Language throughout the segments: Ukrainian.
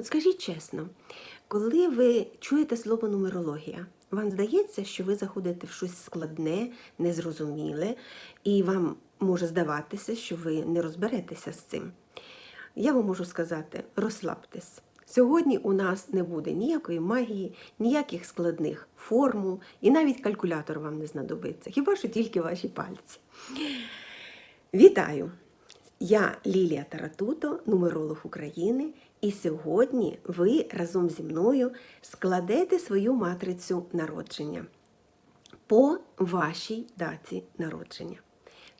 От скажіть чесно, коли ви чуєте слово нумерологія, вам здається, що ви заходите в щось складне, незрозуміле, і вам може здаватися, що ви не розберетеся з цим. Я вам можу сказати, розслабтесь. Сьогодні у нас не буде ніякої магії, ніяких складних формул, і навіть калькулятор вам не знадобиться, хіба що тільки ваші пальці. Вітаю! Я Лілія Таратуто, нумеролог України, і сьогодні ви разом зі мною складете свою матрицю народження по вашій даті народження.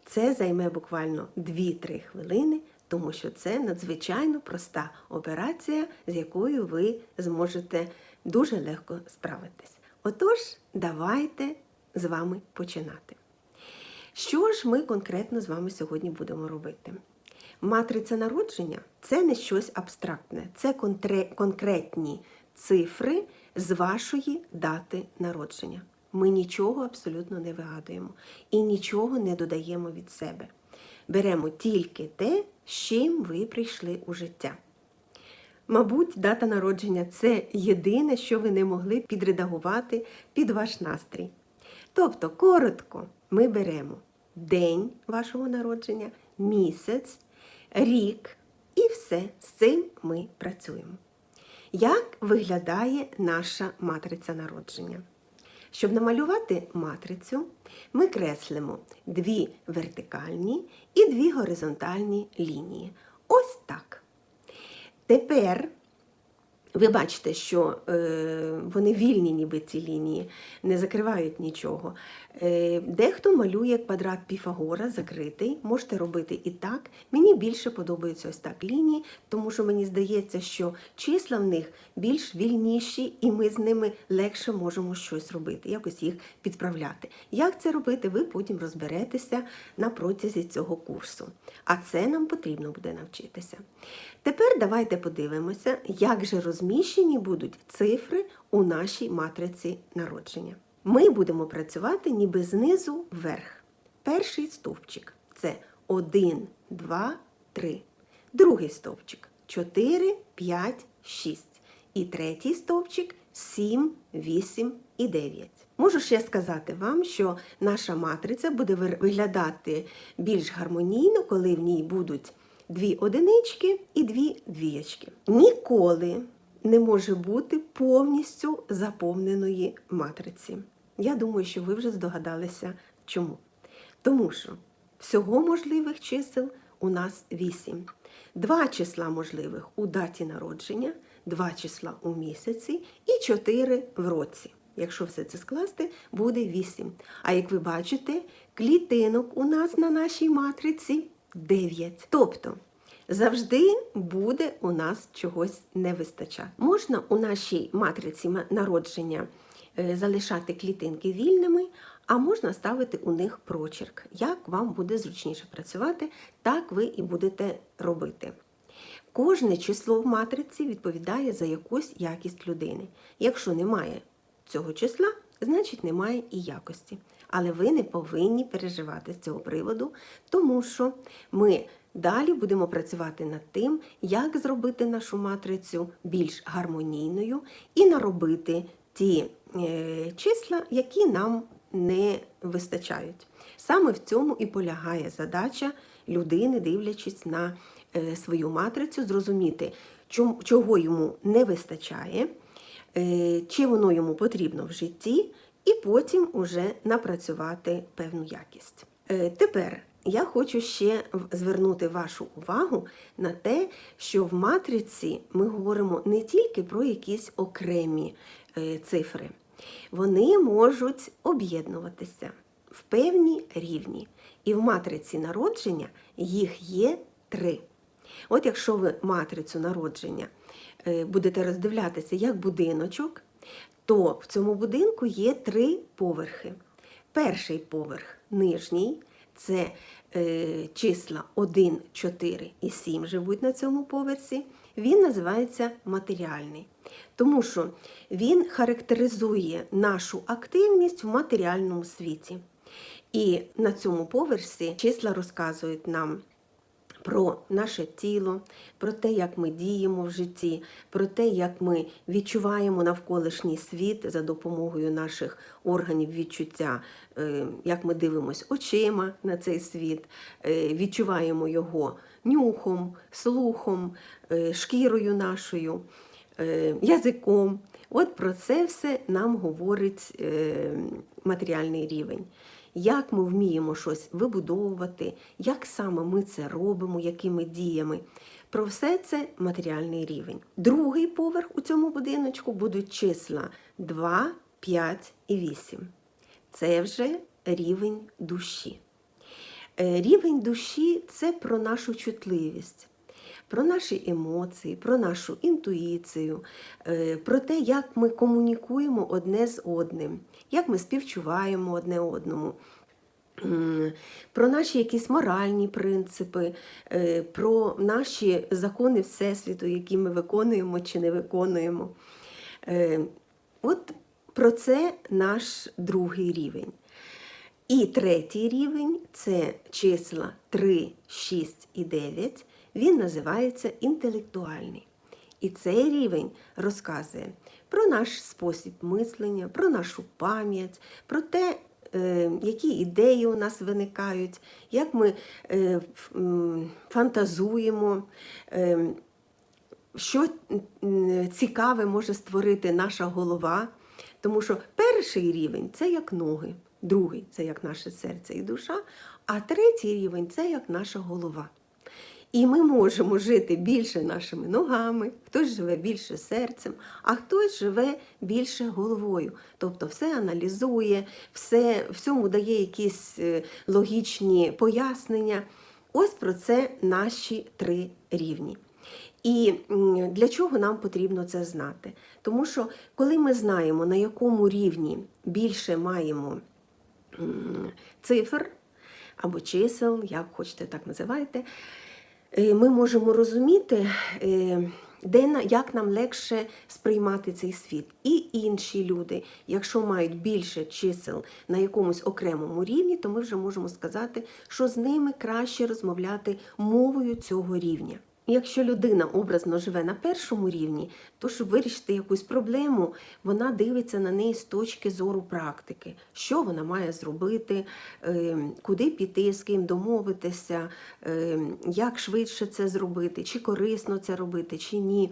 Це займе буквально 2-3 хвилини, тому що це надзвичайно проста операція, з якою ви зможете дуже легко справитись. Отож, давайте з вами починати. Що ж ми конкретно з вами сьогодні будемо робити? Матриця народження це не щось абстрактне, це конкретні цифри з вашої дати народження. Ми нічого абсолютно не вигадуємо і нічого не додаємо від себе. Беремо тільки те, з чим ви прийшли у життя. Мабуть, дата народження це єдине, що ви не могли підредагувати під ваш настрій. Тобто, коротко, ми беремо день вашого народження, місяць, рік і все. З цим ми працюємо. Як виглядає наша матриця народження? Щоб намалювати матрицю, ми креслимо дві вертикальні і дві горизонтальні лінії. Ось так. Тепер ви бачите, що е, вони вільні, ніби ці лінії, не закривають нічого. Е, дехто малює квадрат Піфагора закритий, можете робити і так. Мені більше подобаються ось так лінії, тому що мені здається, що числа в них більш вільніші, і ми з ними легше можемо щось робити, якось їх підправляти. Як це робити, ви потім розберетеся на протязі цього курсу. А це нам потрібно буде навчитися. Тепер давайте подивимося, як же розміщені будуть цифри у нашій матриці народження. Ми будемо працювати ніби знизу вверх. Перший стовпчик це 1, 2, 3. Другий стовпчик 4, 5, 6. І третій стовпчик 7, 8 і 9. Можу ще сказати вам, що наша матриця буде виглядати більш гармонійно, коли в ній будуть дві одинички і дві двієчки. Ніколи не може бути повністю заповненої матриці. Я думаю, що ви вже здогадалися чому. Тому що всього можливих чисел у нас 8. Два числа можливих у даті народження, два числа у місяці і 4 в році. Якщо все це скласти, буде 8. А як ви бачите, клітинок у нас на нашій матриці 9. Тобто завжди буде у нас чогось не вистачати. Можна у нашій матриці народження е, залишати клітинки вільними, а можна ставити у них прочерк. Як вам буде зручніше працювати, так ви і будете робити. Кожне число в матриці відповідає за якусь якість людини. Якщо немає цього числа, значить немає і якості. Але ви не повинні переживати з цього приводу, тому що ми далі будемо працювати над тим, як зробити нашу матрицю більш гармонійною і наробити ті е, числа, які нам не вистачають. Саме в цьому і полягає задача людини, дивлячись на е, свою матрицю, зрозуміти, чого йому не вистачає, е, чи воно йому потрібно в житті, і потім уже напрацювати певну якість. Тепер я хочу ще звернути вашу увагу на те, що в матриці ми говоримо не тільки про якісь окремі е, цифри, вони можуть об'єднуватися в певні рівні. І в матриці народження їх є три. От якщо ви матрицю народження е, будете роздивлятися як будиночок, то в цьому будинку є три поверхи. Перший поверх нижній це е, числа 1, 4 і 7 живуть на цьому поверсі. Він називається матеріальний, тому що він характеризує нашу активність в матеріальному світі. І на цьому поверсі числа розказують нам про наше тіло, про те, як ми діємо в житті, про те, як ми відчуваємо навколишній світ за допомогою наших органів відчуття, е, як ми дивимося очима на цей світ, е, відчуваємо його нюхом, слухом, е, шкірою нашою, язиком. От про це все нам говорить матеріальний рівень. Як ми вміємо щось вибудовувати, як саме ми це робимо, якими діями. Про все це матеріальний рівень. Другий поверх у цьому будиночку будуть числа 2, 5 і 8. Це вже рівень душі. Е, Рівень душі це про нашу чутливість, про наші емоції, про нашу інтуїцію, е, про те, як ми комунікуємо одне з одним, як ми співчуваємо одне одному. Про наші якісь моральні принципи, е, про наші закони Всесвіту, які ми виконуємо чи не виконуємо. Е, От про це наш другий рівень. І третій рівень це числа 3, 6 і 9. Він називається інтелектуальний. І цей рівень розказує про наш спосіб мислення, про нашу пам'ять, про те, е, які ідеї у нас виникають, як ми е, фантазуємо, е, що цікаве може створити наша голова. Тому що перший рівень це як ноги, другий це як наше серце і душа, а третій рівень це як наша голова. І ми можемо жити більше нашими ногами, хтось живе більше серцем, а хтось живе більше головою. Тобто все аналізує, все, всьому дає якісь е, логічні пояснення. Ось про це наші три рівні. І для чого нам потрібно це знати? Тому що коли ми знаємо, на якому рівні більше маємо цифр або чисел, як хочете так називайте, е, ми можемо розуміти, е, де, як нам легше сприймати цей світ. І інші люди, якщо мають більше чисел на якомусь окремому рівні, то ми вже можемо сказати, що з ними краще розмовляти мовою цього рівня. Якщо людина образно живе на першому рівні, то щоб вирішити якусь проблему, вона дивиться на неї з точки зору практики, що вона має зробити, е, куди піти, з ким домовитися, е, як швидше це зробити, чи корисно це робити, чи ні.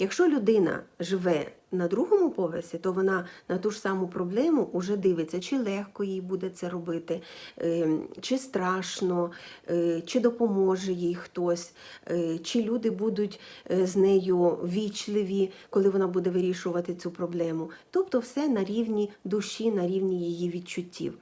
Якщо людина живе на другому поверсі, то вона на ту ж саму проблему вже дивиться, чи легко їй буде це робити, е, чи страшно, е, чи допоможе їй хтось, е, чи люди будуть е, з нею вічливі, коли вона буде вирішувати цю проблему. Тобто все на рівні душі, на рівні її відчуттів.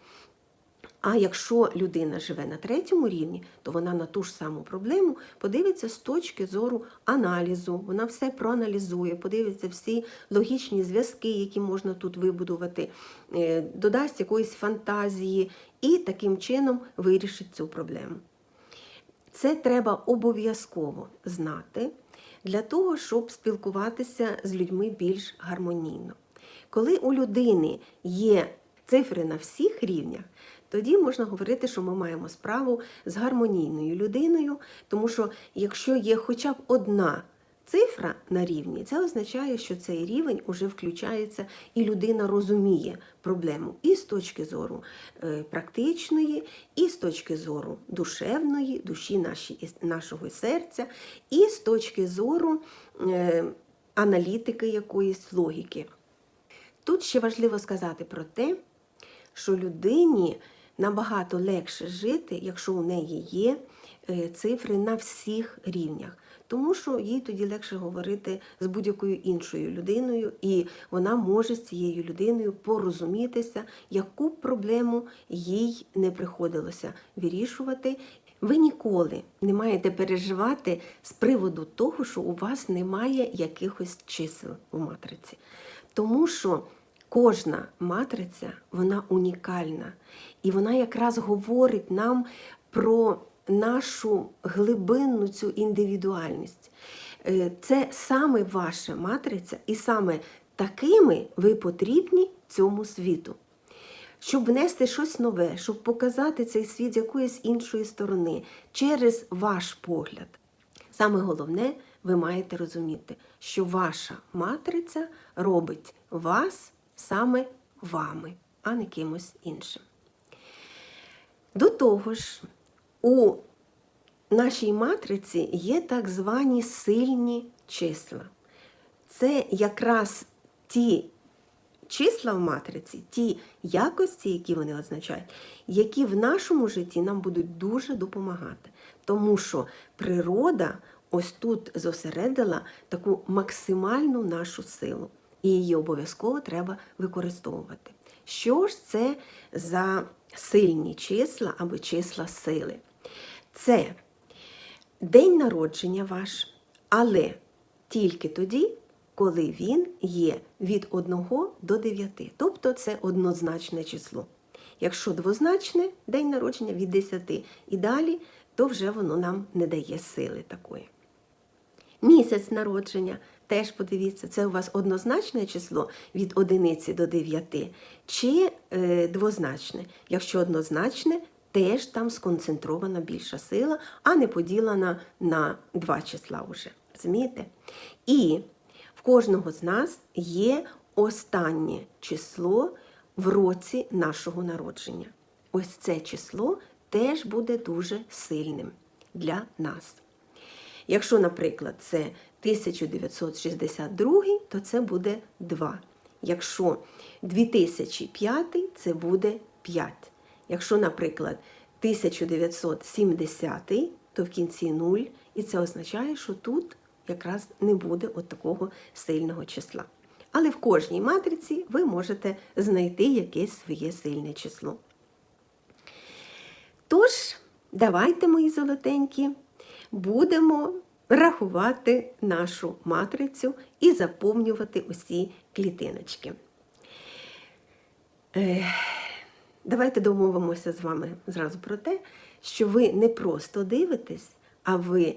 А якщо людина живе на третьому рівні, то вона на ту ж саму проблему подивиться з точки зору аналізу. Вона все проаналізує, подивиться всі логічні зв'язки, які можна тут вибудувати, е, додасть якоїсь фантазії і таким чином вирішить цю проблему. Це треба обов'язково знати для того, щоб спілкуватися з людьми більш гармонійно. Коли у людини є цифри на всіх рівнях, тоді можна говорити, що ми маємо справу з гармонійною людиною, тому що якщо є хоча б одна цифра на рівні, це означає, що цей рівень уже включається і людина розуміє проблему і з точки зору е, практичної, і з точки зору душевної, душі наші, нашого серця, і з точки зору е, аналітики якоїсь логіки. Тут ще важливо сказати про те, що людині набагато легше жити, якщо у неї є е, цифри на всіх рівнях. Тому що їй тоді легше говорити з будь-якою іншою людиною, і вона може з цією людиною порозумітися, яку проблему їй не приходилося вирішувати. Ви ніколи не маєте переживати з приводу того, що у вас немає якихось чисел у матриці. Тому що кожна матриця вона унікальна, і вона якраз говорить нам про нашу глибинну цю індивідуальність. Е, Це саме ваша матриця, і саме такими ви потрібні цьому світу. щоб внести щось нове, щоб показати цей світ з якоїсь іншої сторони, через ваш погляд. Саме головне, ви маєте розуміти, що ваша матриця робить вас саме вами, а не кимось іншим. До того ж, у нашій матриці є так звані сильні числа. Це якраз ті числа в матриці, ті якості, які вони означають, які в нашому житті нам будуть дуже допомагати. Тому що природа ось тут зосередила таку максимальну нашу силу, і її обов'язково треба використовувати. Що ж це за сильні числа або числа сили? Це день народження ваш, але тільки тоді, коли він є від 1 до 9. Тобто це однозначне число. Якщо двозначне день народження від 10 і далі, то вже воно нам не дає сили такої. Місяць народження, теж подивіться, це у вас однозначне число від 1 до 9, чи е, двозначне. Якщо однозначне, теж там сконцентрована більша сила, а не поділена на два числа вже. Розумієте? І в кожного з нас є останнє число в році нашого народження. Ось це число теж буде дуже сильним для нас. Якщо, наприклад, це 1962, то це буде 2. Якщо 2005, це буде 5. Якщо, наприклад, 1970, то в кінці 0, і це означає, що тут якраз не буде от такого сильного числа. Але в кожній матриці ви можете знайти якесь своє сильне число. Тож, давайте, мої золотенькі, будемо рахувати нашу матрицю і заповнювати усі клітиночки. Е, Давайте домовимося з вами зразу про те, що ви не просто дивитесь, а ви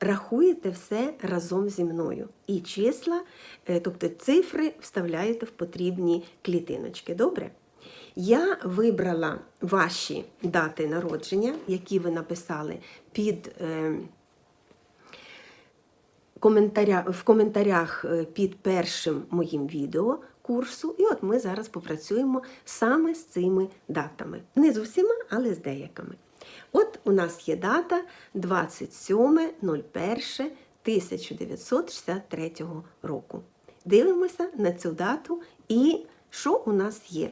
рахуєте все разом зі мною. І числа, е, тобто цифри, вставляєте в потрібні клітиночки. Добре? Я вибрала ваші дати народження, які ви написали під. Коментаря, в коментарях е, під першим моїм відео курсу, і от ми зараз попрацюємо саме з цими датами. Не з усіма, але з деякими. От у нас є дата 27.01.1963 року. Дивимося на цю дату і що у нас є.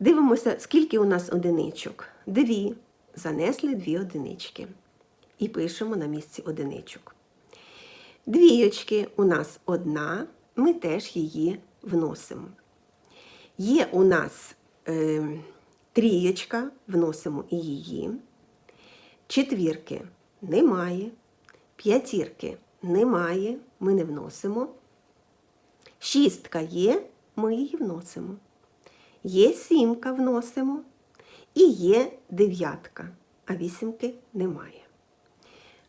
Дивимося, скільки у нас одиничок. Дві. Занесли дві одинички. І пишемо на місці одиничок. Двієчки у нас одна, ми теж її вносимо. Є у нас е, трієчка, вносимо і її. Четвірки немає. П'ятірки немає, ми не вносимо. Шістка є, ми її вносимо. Є сімка вносимо. І є дев'ятка, а вісімки немає.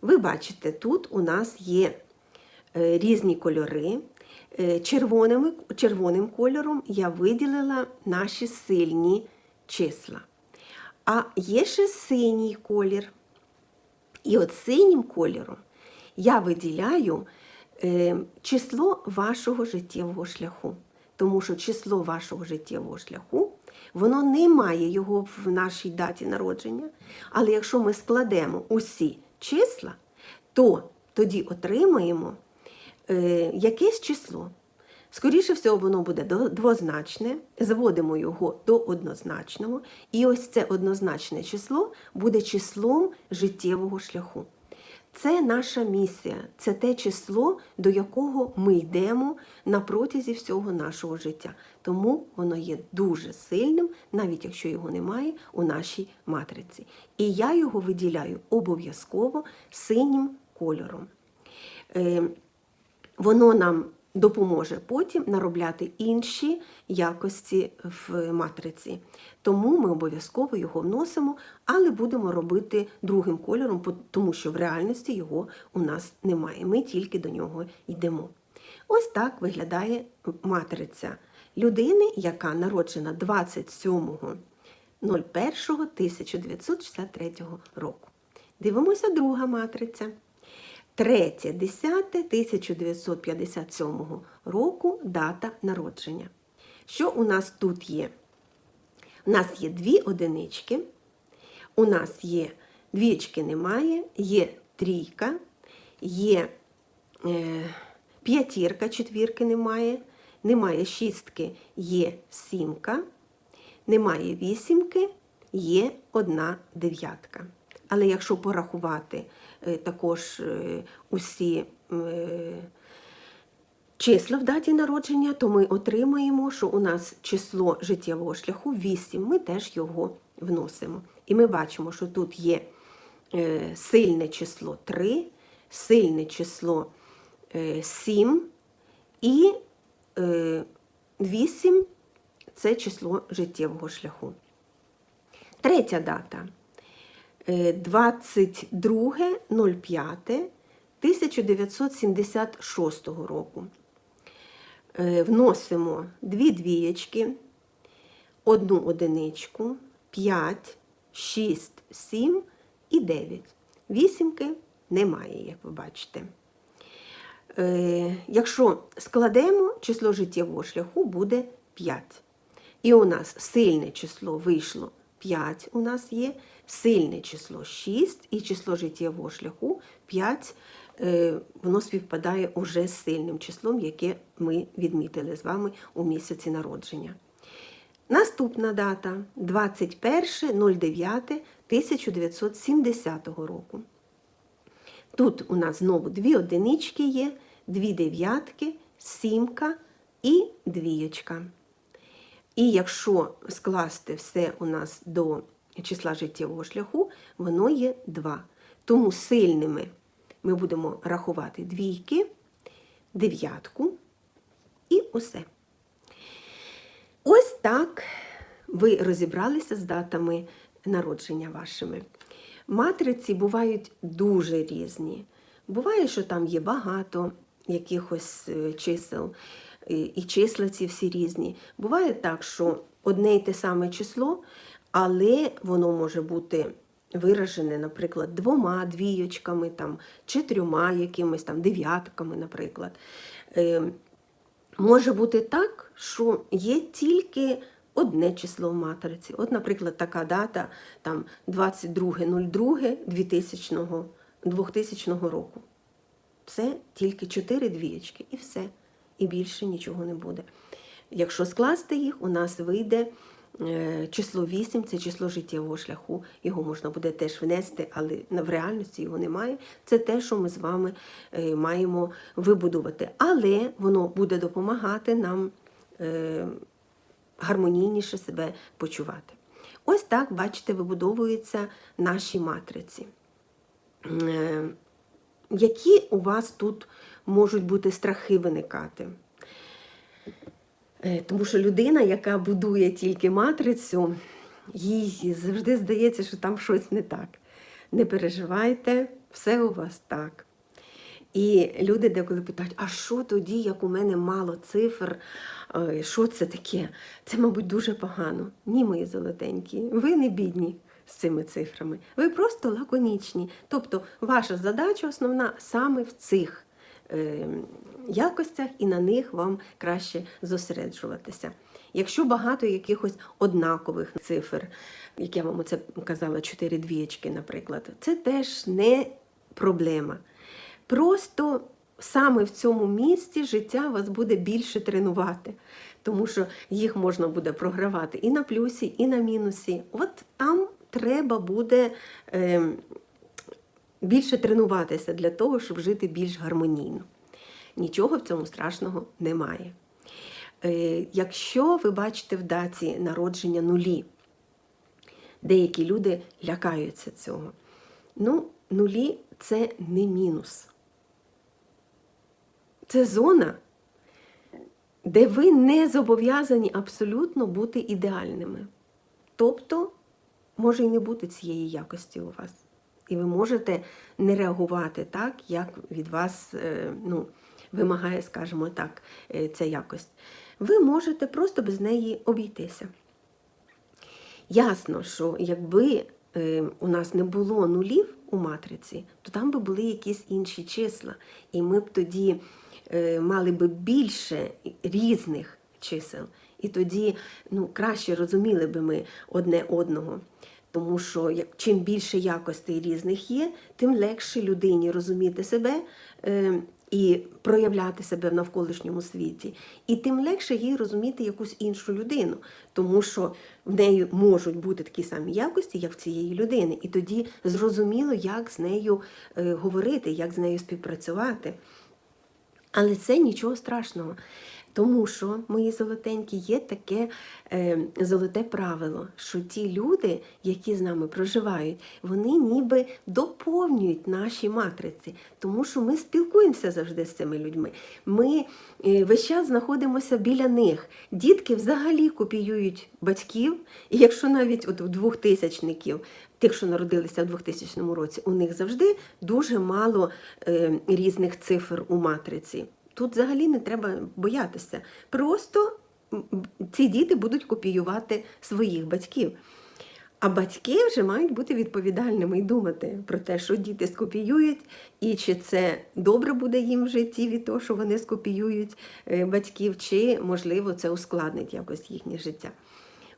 Ви бачите, тут у нас є різні кольори. Е, червоним, червоним кольором я виділила наші сильні числа. А є ще синій колір. І от синім кольором я виділяю е, число вашого життєвого шляху. Тому що число вашого життєвого шляху, воно не має його в нашій даті народження. Але якщо ми складемо усі числа, то тоді отримаємо е, якесь число. Скоріше всього, воно буде двозначне, зводимо його до однозначного, і ось це однозначне число буде числом життєвого шляху. Це наша місія, це те число, до якого ми йдемо на протязі всього нашого життя. Тому воно є дуже сильним, навіть якщо його немає у нашій матриці. І я його виділяю обов'язково синім кольором. Воно нам допоможе потім наробляти інші якості в матриці. Тому ми обов'язково його вносимо, але будемо робити другим кольором, тому що в реальності його у нас немає. Ми тільки до нього йдемо. Ось так виглядає матриця людини, яка народжена 27.01.1963 року. Дивимося друга матриця. 3, 10, 1957 року дата народження. Що у нас тут є? У нас є дві одинички, у нас є двічки немає, є трійка, є е, п'ятірка, четвірки немає, немає шістки, є сімка, немає вісімки, є одна дев'ятка. Але якщо порахувати також е, усі е, числа в даті народження, то ми отримаємо, що у нас число життєвого шляху 8, ми теж його вносимо. І ми бачимо, що тут є е, сильне число 3, сильне число е, 7 і е, 8 це число життєвого шляху. Третя дата. Е, 22.05.1976 року. Е, Вносимо дві двієчки, одну одиничку, 5, 6, 7 і 9. Вісімки немає, як ви бачите. Е, Якщо складемо, число життєвого шляху буде 5. І у нас сильне число вийшло 5 у нас є, сильне число 6 і число життєвого шляху 5, е, воно співпадає уже з сильним числом, яке ми відмітили з вами у місяці народження. Наступна дата 21.09.1970 року. Тут у нас знову дві одинички є, дві дев'ятки, сімка і двієчка. І якщо скласти все у нас до числа життєвого шляху, воно є 2. Тому сильними ми будемо рахувати двійки, дев'ятку і усе. Ось так ви розібралися з датами народження вашими. Матриці бувають дуже різні. Буває, що там є багато якихось е, чисел, і і числа ці всі різні. Буває так, що одне й те саме число, але воно може бути виражене, наприклад, двома двійочками, там, чи якимись там дев'ятками, наприклад. Е, Може бути так, що є тільки одне число в матриці. От, наприклад, така дата там 22.02.2000 2000 року. Це тільки чотири двієчки і все. І більше нічого не буде. Якщо скласти їх, у нас вийде е, число 8, це число життєвого шляху. Його можна буде теж внести, але в реальності його немає. Це те, що ми з вами е, маємо вибудувати. Але воно буде допомагати нам е, гармонійніше себе почувати. Ось так, бачите, вибудовуються наші матриці. Які у вас тут можуть бути страхи виникати? Тому що людина, яка будує тільки матрицю, їй завжди здається, що там щось не так. Не переживайте, все у вас так. І люди деколи питають, а що тоді, як у мене мало цифр, що це таке? Це, мабуть, дуже погано. Ні, мої золотенькі, ви не бідні з цими цифрами. Ви просто лаконічні. Тобто ваша задача основна саме в цих е, якостях, і на них вам краще зосереджуватися. Якщо багато якихось однакових цифр, як я вам оце казала, чотири двієчки, наприклад, це теж не проблема. Просто саме в цьому місці життя вас буде більше тренувати, тому що їх можна буде програвати і на плюсі, і на мінусі. От там треба буде е, більше тренуватися для того, щоб жити більш гармонійно. Нічого в цьому страшного немає. Е, Якщо ви бачите в даті народження нулі, деякі люди лякаються цього. Ну, нулі це не мінус. Це зона, де ви не зобов'язані абсолютно бути ідеальними. Тобто, може і не бути цієї якості у вас. І ви можете не реагувати так, як від вас ну, вимагає, скажімо так, ця якость. ви можете просто без неї обійтися. Ясно, що якби е, у нас не було нулів у матриці, то там би були якісь інші числа. І ми б тоді е, мали би більше різних чисел. І тоді ну, краще розуміли би ми одне одного. Тому що як, чим більше якостей різних є, тим легше людині розуміти себе е, і проявляти себе в навколишньому світі. І тим легше їй розуміти якусь іншу людину, тому що в неї можуть бути такі самі якості, як в цієї людини. І тоді зрозуміло, як з нею е, говорити, як з нею співпрацювати. Але це нічого страшного. Тому що, мої золотенькі, є таке е, золоте правило, що ті люди, які з нами проживають, вони ніби доповнюють наші матриці, тому що ми спілкуємося завжди з цими людьми. Ми е, весь час знаходимося біля них. Дітки взагалі копіюють батьків, і якщо навіть от у двохтисячників, тих, що народилися в 2000 році, у них завжди дуже мало е, різних цифр у матриці. Тут взагалі не треба боятися. Просто ці діти будуть копіювати своїх батьків. А батьки вже мають бути відповідальними і думати про те, що діти скопіюють, і чи це добре буде їм в житті від того, що вони скопіюють е, батьків, чи, можливо, це ускладнить якось їхнє життя.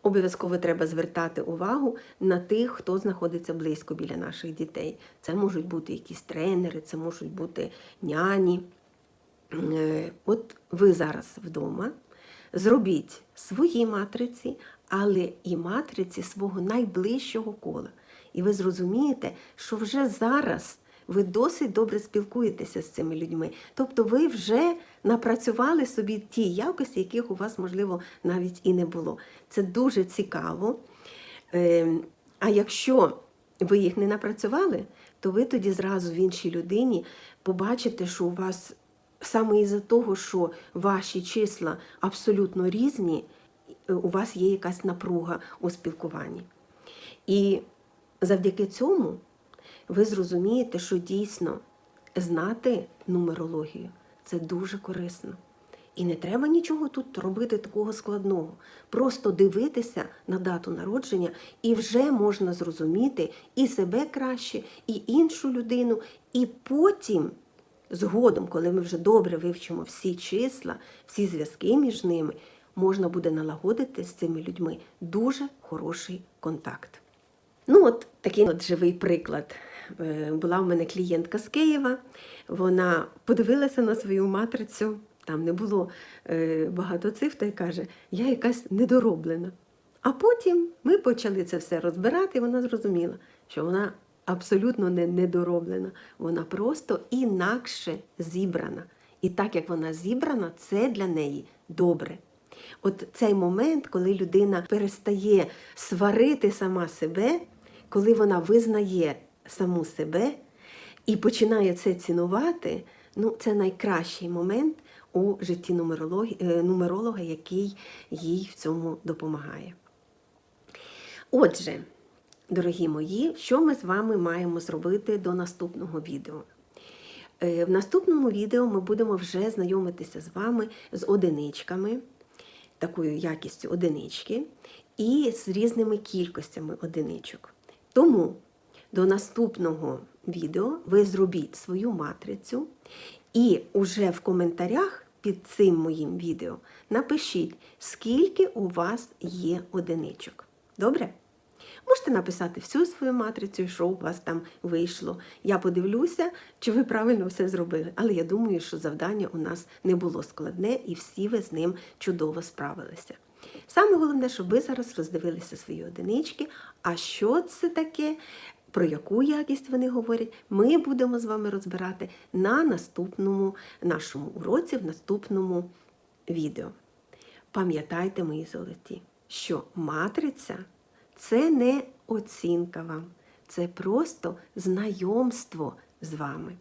Обов'язково треба звертати увагу на тих, хто знаходиться близько біля наших дітей. Це можуть бути якісь тренери, це можуть бути няні. Е, От ви зараз вдома зробіть свої матриці, але і матриці свого найближчого кола. І ви зрозумієте, що вже зараз ви досить добре спілкуєтеся з цими людьми. Тобто ви вже напрацювали собі ті якості, яких у вас, можливо, навіть і не було. Це дуже цікаво. Е, А якщо ви їх не напрацювали, то ви тоді зразу в іншій людині побачите, що у вас саме із-за того, що ваші числа абсолютно різні, е, у вас є якась напруга у спілкуванні. І завдяки цьому ви зрозумієте, що дійсно знати нумерологію це дуже корисно. І не треба нічого тут робити такого складного. Просто дивитися на дату народження, і вже можна зрозуміти і себе краще, і іншу людину, і потім згодом, коли ми вже добре вивчимо всі числа, всі зв'язки між ними, можна буде налагодити з цими людьми дуже хороший контакт. Ну, от такий от живий приклад. Е, Була в мене клієнтка з Києва, вона подивилася на свою матрицю, там не було е, багато цифр, і каже, я якась недороблена. А потім ми почали це все розбирати, і вона зрозуміла, що вона абсолютно не недороблена, вона просто інакше зібрана. І так як вона зібрана, це для неї добре. От цей момент, коли людина перестає сварити сама себе, коли вона визнає саму себе і починає це цінувати, ну це найкращий момент у житті е, нумеролога, який їй в цьому допомагає. Отже, дорогі мої, що ми з вами маємо зробити до наступного відео? Е, В наступному відео ми будемо вже знайомитися з вами з одиничками, такою якістю одинички, і з різними кількостями одиничок. Тому до наступного відео ви зробіть свою матрицю і уже в коментарях під цим моїм відео напишіть, скільки у вас є одиничок. Добре? Можете написати всю свою матрицю, що у вас там вийшло. Я подивлюся, чи ви правильно все зробили. Але я думаю, що завдання у нас не було складне і всі ви з ним чудово справилися. Саме головне, щоб ви зараз роздивилися свої одинички. А що це таке? Про яку якість вони говорять, ми будемо з вами розбирати на наступному нашому уроці, в наступному відео. Пам'ятайте, мої золоті, що матриця це не оцінка вам, це просто знайомство з вами.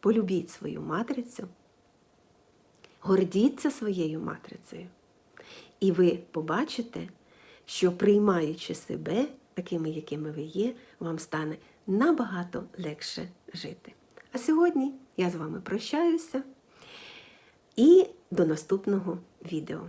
Полюбіть свою матрицю, гордіться своєю матрицею. І ви побачите, що приймаючи себе такими, якими ви є, вам стане набагато легше жити. А сьогодні я з вами прощаюся. і до наступного відео.